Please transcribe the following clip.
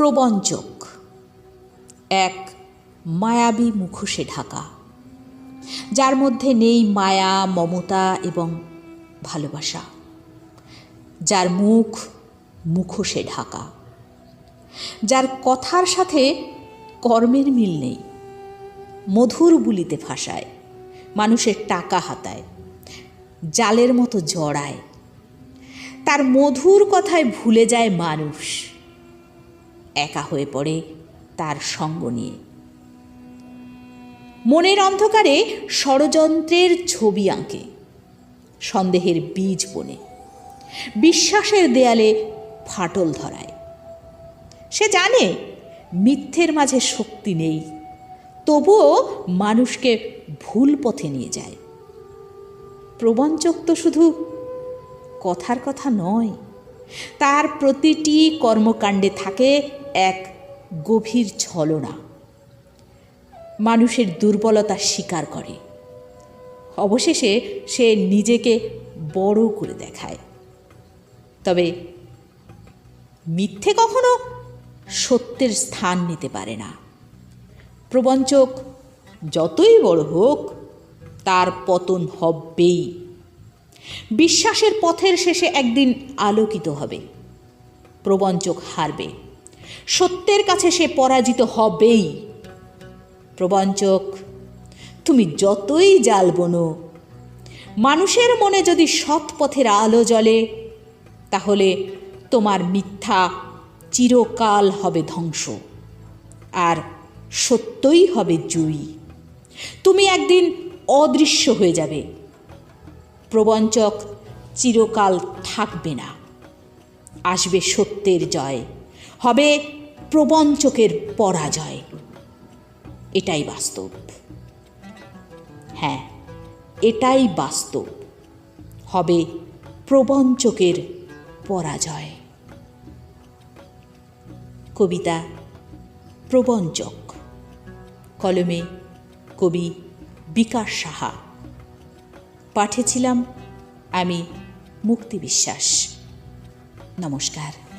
প্রবঞ্চক এক, মায়াবী মুখোশে ঢাকা। যার মধ্যে নেই মায়া, মমতা এবং ভালোবাসা। যার মুখ মুখোশে ঢাকা। যার কথার সাথে কর্মের মিল নেই। মধুর বুলিতে ফাঁসায়। মানুষের টাকা হাতায়। জালের মতো জড়ায়। তার মধুর কথায় ভুলে যায় মানুষ। একা হয়ে পড়ে তার সঙ্গ নিয়ে। মনের অন্ধকারে ষড়যন্ত্রের ছবি আঁকে, সন্দেহের বীজ বনে, বিশ্বাসের দেয়ালে ফাটল ধরায়। সে জানে মিথ্যের মাঝে শক্তি নেই, তবুও মানুষকে ভুল পথে নিয়ে যায়। প্রবঞ্চক তো শুধু কথার কথা নয় তার প্রতিটি কর্মকাণ্ডে থাকে এক গভীর ছলনা। মানুষের দুর্বলতা স্বীকার করে। অবশেষে সে নিজেকে বড় করে দেখায়। তবে মিথ্যে কখনো সত্যের স্থান নিতে পারে না। প্রবঞ্চক যতই বড় হোক, তার পতন হবেই। বিশ্বাসের পথের শেষে একদিন আলোকিত হবে। প্রবঞ্চক হারবে। সত্যের কাছে সে পরাজিত হবেই। প্রবঞ্চক, তুমি যতই জাল বোনো, মানুষের মনে যদি সৎ পথের আলো জ্বলে, তাহলে তোমার মিথ্যা চিরকাল হবে ধ্বংস, আর সত্যই হবে জয়ী তুমি একদিন অদৃশ্য হয়ে যাবে। প্রবঞ্চক চিরকাল থাকবে না। আসবে সত্যের জয়, হবে প্রবঞ্চকের পরাজয়। এটাই বাস্তব। হ্যাঁ এটাই বাস্তব, হবে প্রবঞ্চকের পরাজয়। কবিতা প্রবঞ্চক, কলমে কবি বিকাশ সাহা। পাঠেছিলাম আমি মুক্তি বিশ্বাস নমস্কার।